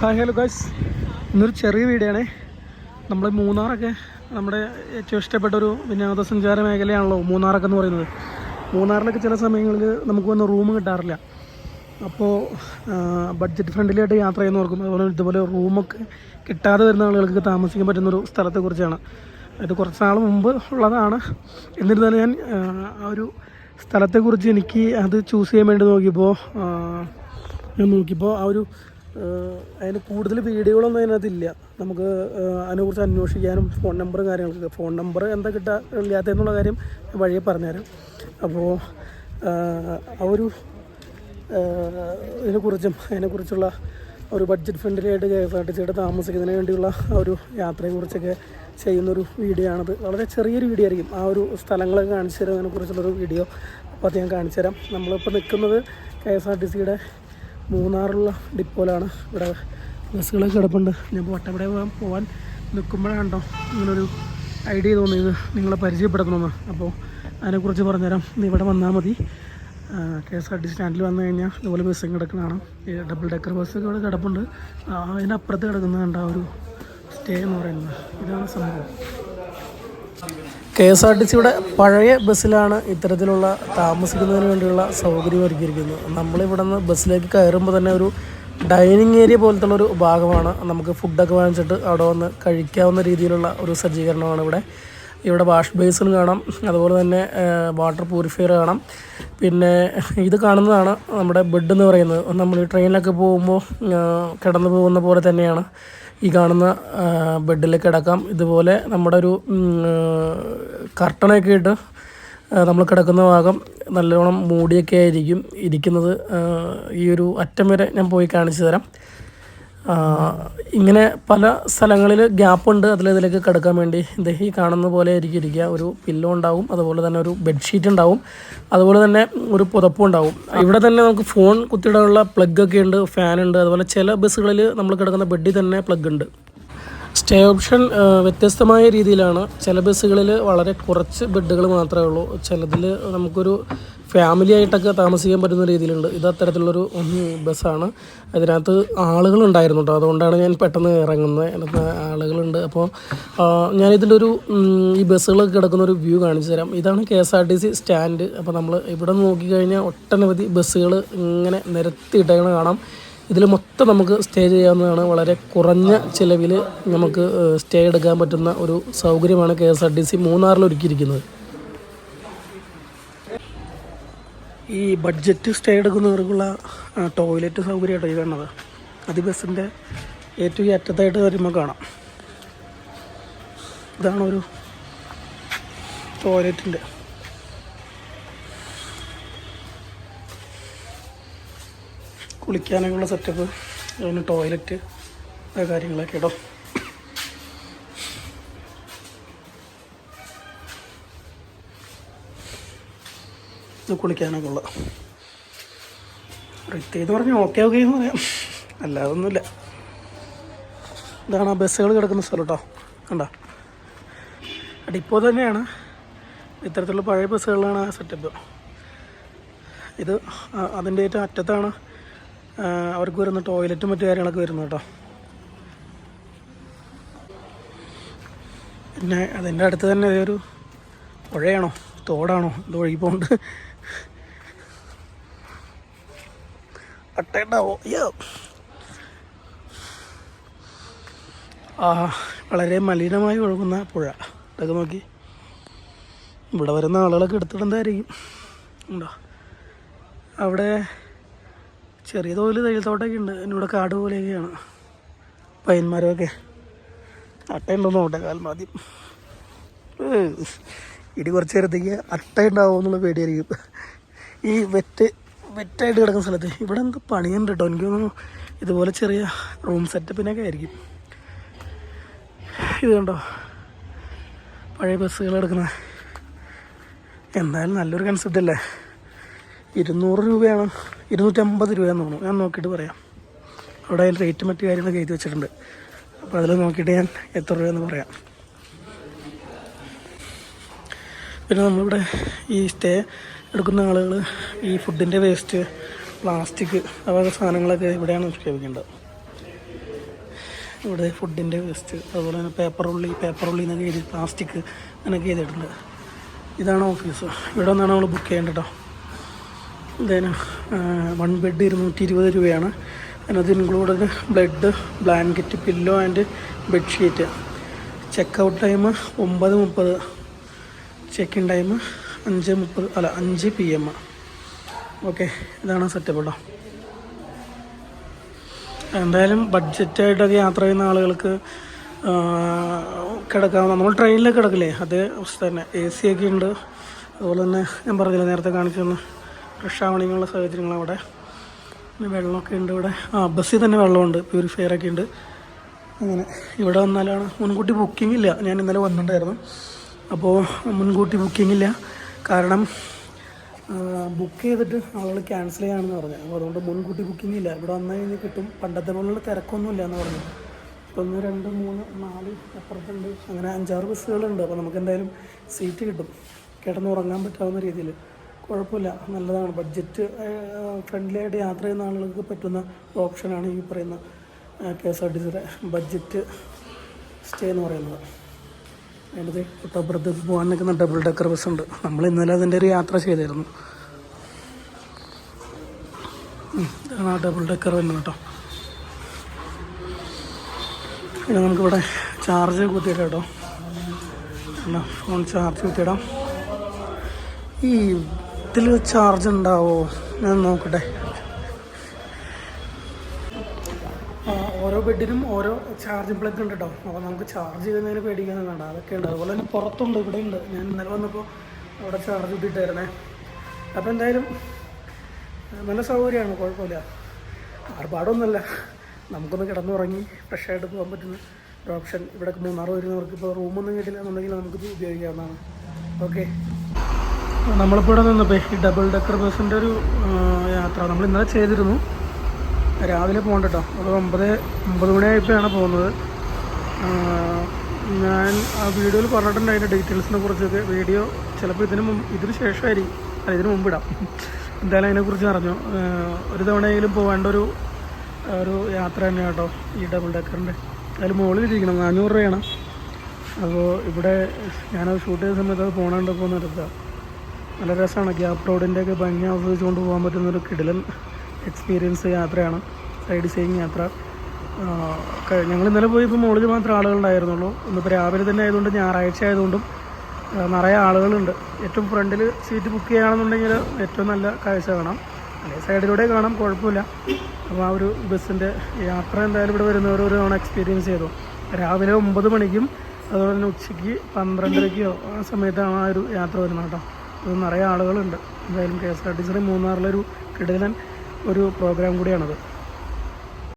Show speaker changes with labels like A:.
A: Hi hello guys ഇന്നൊരു ചെറിയ video നമ്മൾ മൂന്നാറൊക്കെ നമ്മുടെ ഏറ്റവും ഇഷ്ടപ്പെട്ട ഒരു വിനോദസഞ്ചാര മേഖലയാണല്ലോ മൂന്നാറൊക്കെ എന്ന് പറയുന്നത്. മൂന്നാറിലൊക്കെ ചില സമയങ്ങളിൽ നമുക്ക് വന്ന് റൂം കിട്ടാറില്ല. അപ്പോൾ ബഡ്ജറ്റ് ഫ്രണ്ട്ലിയായിട്ട് യാത്ര ചെയ്യുന്നവർക്കും അതുപോലെ ഇതുപോലെ റൂമൊക്കെ കിട്ടാതെ വരുന്ന ആളുകൾക്ക് താമസിക്കാൻ പറ്റുന്നൊരു സ്ഥലത്തെക്കുറിച്ചാണ് ഇത് കുറച്ച് നാൾ മുമ്പ് ഉള്ളതാണ്. എന്നിരുന്നാലും ഞാൻ ആ, ഒരു സ്ഥലത്തെക്കുറിച്ച് എനിക്ക് അത് ചൂസ് ചെയ്യാൻ വേണ്ടി നോക്കിയപ്പോൾ ഞാൻ നോക്കിയപ്പോൾ ആ ഒരു അതിന് കൂടുതൽ വീഡിയോകളൊന്നും അതിനകത്തില്ല. നമുക്ക് അതിനെക്കുറിച്ച് അന്വേഷിക്കാനും ഫോൺ നമ്പർ കാര്യങ്ങളൊക്കെ. ഫോൺ നമ്പർ എന്താ കിട്ടാ ഇല്ലാത്തതെന്നുള്ള കാര്യം വഴിയെ പറഞ്ഞുതരാം. അപ്പോൾ ആ ഒരു ഇതിനെക്കുറിച്ചും അതിനെക്കുറിച്ചുള്ള ഒരു ബഡ്ജറ്റ് ഫ്രണ്ട്ലി ആയിട്ട് കെ എസ് ആർ ടി സിയുടെ താമസിക്കുന്നതിന് വേണ്ടിയുള്ള ആ ഒരു യാത്രയെക്കുറിച്ചൊക്കെ ചെയ്യുന്നൊരു വീഡിയോ ആണത്. വളരെ ചെറിയൊരു വീഡിയോ ആയിരിക്കും. ആ ഒരു സ്ഥലങ്ങളൊക്കെ കാണിച്ചു തരുന്നതിനെക്കുറിച്ചുള്ളൊരു വീഡിയോ അപ്പോൾ അത് ഞാൻ കാണിച്ചു തരാം നമ്മളിപ്പോൾ നിൽക്കുന്നത് കെ എസ് ആർ ടി സിയുടെ മൂന്നാറുള്ള ഡിപ്പോയിലാണ്. ഇവിടെ ബസ്സുകളൊക്കെ കിടപ്പുണ്ട്. ഞാൻ വട്ടവിടെ പോകാൻ പോകാൻ നിൽക്കുമ്പോഴാണ് കേട്ടോ ഇങ്ങനൊരു ഐഡിയ തോന്നിയത്. നിങ്ങളെ പരിചയപ്പെടുത്തണമെന്ന്. അപ്പോൾ അതിനെക്കുറിച്ച് പറഞ്ഞുതരാം. ഇവിടെ വന്നാൽ മതി. കെ എസ് ആർ ടി സ്റ്റാൻഡിൽ വന്നു കഴിഞ്ഞാൽ ഇതുപോലെ ബസ്സും കിടക്കുന്നതാണ് ഡബിൾ ഡെക്കർ ബസ്സൊക്കെ ഇവിടെ കിടപ്പുണ്ട്. അതിനപ്പുറത്ത് കിടക്കുന്നതാണ് ആ ഒരു സ്റ്റേ എന്ന് പറയുന്നത്. ഇതാണ് സംഭവം. കെ എസ് ആർ ടി സിയുടെ പഴയ ബസ്സിലാണ് ഇത്തരത്തിലുള്ള താമസിക്കുന്നതിന് വേണ്ടിയുള്ള സൗകര്യം ഒരുക്കിയിരിക്കുന്നത്. നമ്മളിവിടെ നിന്ന് ബസ്സിലേക്ക് കയറുമ്പോൾ തന്നെ ഒരു ഡൈനിങ് ഏരിയ പോലത്തുള്ള ഒരു ഭാഗമാണ്. നമുക്ക് ഫുഡൊക്കെ വാങ്ങിച്ചിട്ട് അവിടെ വന്ന് കഴിക്കാവുന്ന രീതിയിലുള്ള ഒരു സജ്ജീകരണമാണ് ഇവിടെ. ഇവിടെ വാഷ് ബേസിൻ കാണാം അതുപോലെ തന്നെ വാട്ടർ പ്യൂരിഫയർ കാണാം. പിന്നെ ഇത് കാണുന്നതാണ് നമ്മുടെ ബെഡ് എന്ന് പറയുന്നത്. നമ്മൾ ട്രെയിനിലൊക്കെ പോകുമ്പോൾ കിടന്നു പോകുന്ന പോലെ തന്നെയാണ്. ഈ കാണുന്ന ബെഡിൽ കിടക്കാം. ഇതുപോലെ നമ്മുടെ ഒരു കർട്ടനൊക്കെ ഇട്ട് നമ്മൾ കിടക്കുന്ന ഭാഗം നല്ലോണം മൂടിയൊക്കെ ആയിരിക്കും ഇരിക്കുന്നത്. ഈ ഒരു അറ്റം വരെ ഞാൻ പോയി കാണിച്ചു തരാം. ഇങ്ങനെ പല സ്ഥലങ്ങളിൽ ഗ്യാപ്പുണ്ട്. അതിലിതിലേക്ക് കിടക്കാൻ വേണ്ടി ഇദ്ദേഹം ഈ കാണുന്ന പോലെ ആയിരിക്കും ഇരിക്കുക. ഒരു പില്ലോ ഉണ്ടാവും. അതുപോലെ തന്നെ ഒരു ബെഡ്ഷീറ്റ് ഉണ്ടാവും. അതുപോലെ തന്നെ ഒരു പുതപ്പും ഉണ്ടാവും. ഇവിടെ തന്നെ നമുക്ക് ഫോൺ കുത്തിയിടാനുള്ള പ്ലഗ് ഒക്കെ ഉണ്ട് ഫാൻ ഉണ്ട്. അതുപോലെ ചില ബസ്സുകളിൽ നമ്മൾ കിടക്കുന്ന ബെഡിൽ തന്നെ പ്ലഗ് ഉണ്ട്. സ്റ്റേ ഓപ്ഷൻ വ്യത്യസ്തമായ രീതിയിലാണ്. ചില ബസ്സുകളിൽ വളരെ കുറച്ച് ബെഡുകൾ മാത്രമേ ഉള്ളൂ. ചിലതിൽ നമുക്കൊരു ഫാമിലി ആയിട്ടൊക്കെ താമസിക്കാൻ പറ്റുന്ന രീതിയിലുണ്ട്. ഇത് അത്തരത്തിലുള്ളൊരു ബസ്സാണ്. അതിനകത്ത് ആളുകളുണ്ടായിരുന്നു കേട്ടോ അതുകൊണ്ടാണ് ഞാൻ പെട്ടെന്ന് ഇറങ്ങുന്നത്. അതിനകത്ത് ആളുകളുണ്ട്. അപ്പോൾ ഞാനിതിന്റെ ഒരു ഈ ബസ്സുകളൊക്കെ കിടക്കുന്ന ഒരു വ്യൂ കാണിച്ചു തരാം. ഇതാണ് K S R T C stand. അപ്പോൾ നമ്മൾ ഇവിടെ നോക്കിക്കഴിഞ്ഞാൽ ഒട്ടനവധി ബസ്സുകൾ ഇങ്ങനെ നിരത്തിയിട്ടേക്കണ കാണാം. ഇതിൽ മൊത്തം നമുക്ക് സ്റ്റേ ചെയ്യാവുന്നതാണ്. വളരെ കുറഞ്ഞ ചിലവിൽ നമുക്ക് സ്റ്റേ എടുക്കാൻ പറ്റുന്ന ഒരു സൗകര്യമാണ് K S R T C മൂന്നാറിൽ ഒരുക്കിയിരിക്കുന്നത്. ഈ ബഡ്ജറ്റ് സ്റ്റേ എടുക്കുന്നവർക്കുള്ള ടോയ്ലറ്റ് സൗകര്യമായിട്ട് ഈ കാണുന്നത്? അത് ബസ്സിന്റെ ഏറ്റവും അറ്റത്തായിട്ട് വരുമ്പോൾ കാണാം. ഇതാണ് ഒരു ടോയ്ലറ്റിന്റെ കുളിക്കാനൊക്കെയുള്ള സെറ്റപ്പ് അതിന് ടോയ്ലറ്റ് കാര്യങ്ങളൊക്കെ ഇടോ. കുളിക്കാനൊക്കെ ഉള്ള എന്ന് പറഞ്ഞാൽ ഓക്കെ ഓക്കെ എന്ന് പറയാം. അല്ലാതെ ഒന്നുമില്ല. ഇതാണ് ആ ബസ്സുകൾ കിടക്കുന്ന സ്ഥലം കേട്ടോ കണ്ടോ? ഡിപ്പോ തന്നെയാണ്. ഇത്തരത്തിലുള്ള പഴയ ബസ്സുകളിലാണ് ആ സെറ്റപ്പ് ഇത് അതിന്റെ ഏറ്റവും അറ്റത്താണ് അവർക്ക് വരുന്ന ടോയ്ലറ്റും മറ്റു കാര്യങ്ങളൊക്കെ വരുന്നത് കേട്ടോ പിന്നെ അതിന്റെ അടുത്ത് തന്നെ ഒരു പുഴയാണോ? തോടാണോ? ഇത് ഒഴുകി പോകുന്നുണ്ട് അട്ടയുണ്ടാവോ? അയ്യോ. ആ വളരെ മലിനമായി ഒഴുകുന്ന പുഴ. ഇതൊക്കെ നോക്കി. ഇവിടെ വരുന്ന ആളുകളൊക്കെ എടുത്തിട്ടുണ്ടായിരിക്കും ഉണ്ടോ? അവിടെ ചെറിയ തോതിൽ തയ്യൽത്തോട്ടമൊക്കെ ഉണ്ട്. എന്നോട് കാട് പോലെയൊക്കെയാണ്. പയ്യന്മാരൊക്കെ അട്ടയുണ്ടോന്ന് നോട്ടെ കാൽമാദ്യം. ഇടി കുറച്ച് നേരത്തേക്ക് അട്ട ഉണ്ടാവുമെന്നുള്ള പേടിയായിരിക്കും. ഈ വെറ്റ് വെറ്റായിട്ട് കിടക്കുന്ന സ്ഥലത്ത്. ഇവിടെ എന്തോ പണിയുണ്ട് കേട്ടോ എനിക്ക് തോന്നുന്നു ഇതുപോലെ ചെറിയ റൂം സെറ്റപ്പിനൊക്കെ ആയിരിക്കും. ഇത് കണ്ടോ? പഴയ ബസ്സുകൾ എടുക്കുന്ന. എന്തായാലും നല്ലൊരു കൺസെപ്റ്റ് അല്ലേ? ഇരുന്നൂറ് രൂപയാണ്. ഇരുന്നൂറ്റമ്പത് രൂപയാണെന്ന് തോന്നുന്നു. ഞാൻ നോക്കിയിട്ട് പറയാം. അവിടെ അതിൽ റേറ്റ് മറ്റു കാര്യങ്ങളൊക്കെ എഴുതി വെച്ചിട്ടുണ്ട്. അപ്പോൾ അതിൽ നോക്കിയിട്ട് ഞാൻ എത്ര രൂപയെന്ന് പറയാം. പിന്നെ നമ്മളിവിടെ ഈ സ്റ്റേ എടുക്കുന്ന ആളുകൾ ഈ ഫുഡിന്റെ വേസ്റ്റ് പ്ലാസ്റ്റിക് അതുപോലെ സാധനങ്ങളൊക്കെ ഇവിടെയാണ് നിക്ഷേപിക്കേണ്ടത്. ഇവിടെ ഫുഡിന്റെ വേസ്റ്റ് അതുപോലെ തന്നെ പേപ്പർ ഉള്ളി പേപ്പർ ഉള്ളി എന്നൊക്കെ എഴുതി പ്ലാസ്റ്റിക് അങ്ങനെയൊക്കെ ചെയ്തിട്ടുണ്ട് ഇതാണ് ഓഫീസ് ഇവിടെ നിന്നാണ് നമ്മൾ ബുക്ക് ചെയ്യേണ്ടത് കേട്ടോ എന്തേനും വൺ ബെഡ് ഇരുന്നൂറ്റി ഇരുപത് രൂപയാണ്. അതിനകത്ത് included blood blanket pillow and bedsheet check out time ഒമ്പത് മുപ്പത്. ചെക്ക് ഇൻ ടൈം അഞ്ച് മുപ്പത് അല്ല അഞ്ച് പി എം ഓക്കെ ഇതാണ് സെറ്റപ്പ് കേട്ടോ എന്തായാലും ബഡ്ജറ്റായിട്ടൊക്കെ യാത്ര ചെയ്യുന്ന ആളുകൾക്ക് ആ, കിടക്കാവുന്ന നമ്മൾ ട്രെയിനിൽ കിടക്കില്ലേ? അതേ അവസ്ഥ തന്നെ. എ സി ഒക്കെ ഉണ്ട്. അതുപോലെ തന്നെ ഞാൻ പറഞ്ഞില്ല നേരത്തെ കാണിച്ചു ഫ്രഷ് ആവണിങ്ങുള്ള സാഹചര്യങ്ങൾ അവിടെ. പിന്നെ വെള്ളമൊക്കെ ഉണ്ട് ഇവിടെ. ആ ബസ്സിൽ തന്നെ വെള്ളമുണ്ട്. പ്യൂരിഫയർ ഒക്കെ ഉണ്ട്. അങ്ങനെ ഇവിടെ വന്നാലാണ് മുൻകൂട്ടി ബുക്കിംഗ് ഇല്ല. ഞാൻ ഇന്നലെ വന്നിട്ടുണ്ടായിരുന്നു. അപ്പോൾ മുൻകൂട്ടി ബുക്കിംഗ് ഇല്ല കാരണം ബുക്ക് ചെയ്തിട്ട് ആളുകൾ ക്യാൻസൽ ചെയ്യാണെന്ന് പറഞ്ഞു. അപ്പോൾ അതുകൊണ്ട് മുൻകൂട്ടി ബുക്കിംഗ് ഇല്ല ഇവിടെ വന്നു കഴിഞ്ഞാൽ കിട്ടും. പണ്ടത്തെ പോലുള്ള തിരക്കൊന്നും ഇല്ല എന്ന് പറഞ്ഞു. ഇപ്പോൾ ഒന്ന് രണ്ട് മൂന്ന് നാല് അപ്പുറത്തുണ്ട്. അങ്ങനെ അഞ്ചാറ് ബസ്സുകളുണ്ട്. അപ്പോൾ നമുക്ക് എന്തായാലും സീറ്റ് കിട്ടും. കിടന്ന് ഉറങ്ങാൻ പറ്റാവുന്ന രീതിയിൽ കുഴപ്പമില്ല. നല്ലതാണ്. ബഡ്ജറ്റ് ഫ്രണ്ട്ലി ആയിട്ട് യാത്ര ചെയ്യുന്ന ആളുകൾക്ക് പറ്റുന്ന ഓപ്ഷനാണ് ഈ പറയുന്ന കെ എസ് ആർ ടി സിയുടെ ബഡ്ജറ്റ് സ്റ്റേ എന്ന് പറയുന്നത്. അതിന്റെ കുട്ടപ്പുറത്തേക്ക് പോകാൻ നിൽക്കുന്ന ഡബിൾ ഡെക്കർ ബസ് ഉണ്ട്. നമ്മൾ ഇന്നലെ അതിന്റെ ഒരു യാത്ര ചെയ്തിരുന്നു ഇതാണ് ആ ഡബിൾ ഡെക്കർ വരുന്നത് കേട്ടോ. പിന്നെ നമുക്കിവിടെ ചാർജ് കുത്തിയിടാം കേട്ടോ. ഫോൺ ചാർജ് കുത്തിയിടാം. ഈ ഇതിൽ ചാർജ് ഉണ്ടാവോ? ഞാൻ നോക്കട്ടെ. ഓരോ ബെഡിനും ഓരോ ചാർജിങ് പ്ലഗ് ഉണ്ട് കേട്ടോ അപ്പോൾ നമുക്ക് ചാർജ് ചെയ്യുന്നതിന് പേടിക്കാനും വേണ്ട. അതൊക്കെ ഉണ്ട്. അതുപോലെ തന്നെ പുറത്തുണ്ട് ഇവിടെ ഉണ്ട്. ഞാൻ ഇന്നലെ വന്നപ്പോൾ അവിടെ ചാർജ് ഇട്ടിട്ടായിരുന്നേ അപ്പോൾ എന്തായാലും നല്ല സൗകര്യമാണ് കുഴപ്പമില്ല. ആർഭാടമൊന്നുമല്ല നമുക്കൊന്ന് കിടന്നുറങ്ങി ഫ്രഷ് ആയിട്ട് പോകാൻ പറ്റുന്ന ഒരു ഓപ്ഷൻ ഇവിടെ മൂന്നാർ വരുന്നവർക്ക് ഇപ്പോൾ റൂമൊന്നും കിട്ടില്ല എന്നുണ്ടെങ്കിൽ നമുക്ക് ഉപയോഗിക്കാവുന്നതാണ്. ഓക്കെ നമ്മളിപ്പോൾ ഇവിടെ നിന്നപ്പോൾ ഈ ഡബിൾ ഡെക്കർ ബസ്സിന്റെ ഒരു യാത്ര നമ്മൾ ഇന്നലെ ചെയ്തിരുന്നു. രാവിലെ പോകണ്ട ഒരു ഒമ്പത് ഒമ്പത് മണിയായപ്പോഴാണ് പോകുന്നത്. ഞാൻ ആ വീഡിയോയിൽ പറഞ്ഞിട്ടുണ്ട് അതിന്റെ ഡീറ്റെയിൽസിനെ കുറിച്ചൊക്കെ. വീഡിയോ ചിലപ്പോൾ ഇതിന് മുമ്പ് ഇതിന് ശേഷമായിരിക്കും. അല്ല ഇതിന് മുമ്പ് ഇടാം. എന്തായാലും അതിനെക്കുറിച്ച് അറിഞ്ഞു? ഒരു തവണയെങ്കിലും പോകേണ്ട ഒരു ഒരു യാത്ര തന്നെയാണ് കേട്ടോ ഈ ഡബിൾ ഡെക്കറിന്റെ അതിൽ മുകളിൽ ഇരിക്കണം നാനൂറ് രൂപയാണ്. അപ്പോൾ ഇവിടെ ഞാനത് ഷൂട്ട് ചെയ്ത സമയത്ത് അത് പോകണണ്ട് പോകുന്ന നല്ല രസമാണ്. ഗ്യാപ് റോഡിന്റെയൊക്കെ ഭംഗി ആസ്വദിച്ചുകൊണ്ട് പോകാൻ പറ്റുന്നൊരു കിടിലൻ എക്സ്പീരിയൻസ് യാത്രയാണ് സൈഡ് സീയിങ് യാത്ര. ഞങ്ങൾ ഇന്നലെ പോയപ്പോൾ മുകളിൽ മാത്രം ആളുകളുണ്ടായിരുന്നുള്ളൂ. ഇന്നിപ്പോൾ രാവിലെ തന്നെ ആയതുകൊണ്ട് ഞായറാഴ്ച ആയതുകൊണ്ടും നിറയെ ആളുകളുണ്ട്. ഏറ്റവും ഫ്രണ്ടിൽ സീറ്റ് ബുക്ക് ചെയ്യുകയാണെന്നുണ്ടെങ്കിൽ ഏറ്റവും നല്ല കാഴ്ച കാണാം. അല്ലെങ്കിൽ സൈഡിലൂടെ കാണാം കുഴപ്പമില്ല. അപ്പോൾ ആ ഒരു ബസ്സിന്റെ യാത്ര എന്തായാലും ഇവിടെ വരുന്നവർ ഒരു തവണ എക്സ്പീരിയൻസ് ചെയ്തു. രാവിലെ ഒമ്പത് മണിക്കും അതുപോലെ തന്നെ ഉച്ചയ്ക്ക് പന്ത്രണ്ടരയ്ക്കോ ആ സമയത്താണ് ആ ഒരു യാത്ര വരുന്നത് കേട്ടോ. ഇത് നിറയെ ആളുകളുണ്ട്. എന്തായാലും കെ എസ് ആർ ടി സിയുടെ മൂന്നാറിലൊരു കിടിലൻ ഒരു പ്രോഗ്രാം കൂടിയാണത്.